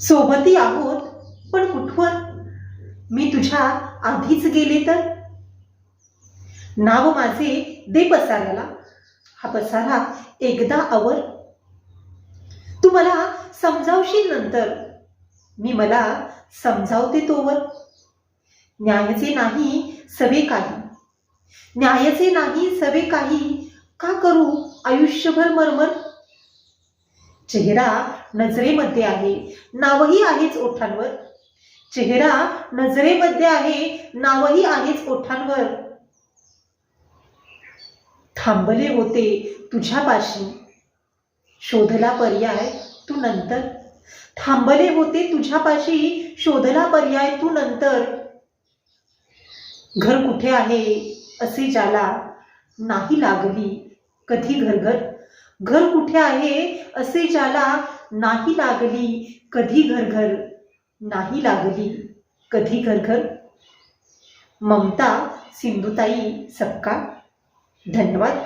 सोबती आहोत पण कुठवर? मी तुझ्या आधीच गेले तर? नाव माझे दे पसाराला हा पसारा एकदा आवर. तू मला समजावशील नंतर? मी मला समजावते तोवर. न्यायाचे नाही सवे काही. न्यायाचे नाही सवे काही. का करू आयुष्यभर मरमर? चेहरा नजरेमध्ये आहे. नावही आहेच ओठांवर. चेहरा नजरेमध्ये आहे नावही आहेच ओठांवर. थांबले होते तुझ्यापाशी शोधला पर्याय तू नंतर. थांबले होते तुझ्यापाशी शोधला पर्याय तू नंतर. घर कुठे आहे? असे ज्याला नाही लागली कधी घर घर कुठे आहे असे ज्याला नाही लागली कधी घर घर नाही लागली कधी घर घर ममता सिंधुताई सक्का? धन्यवाद.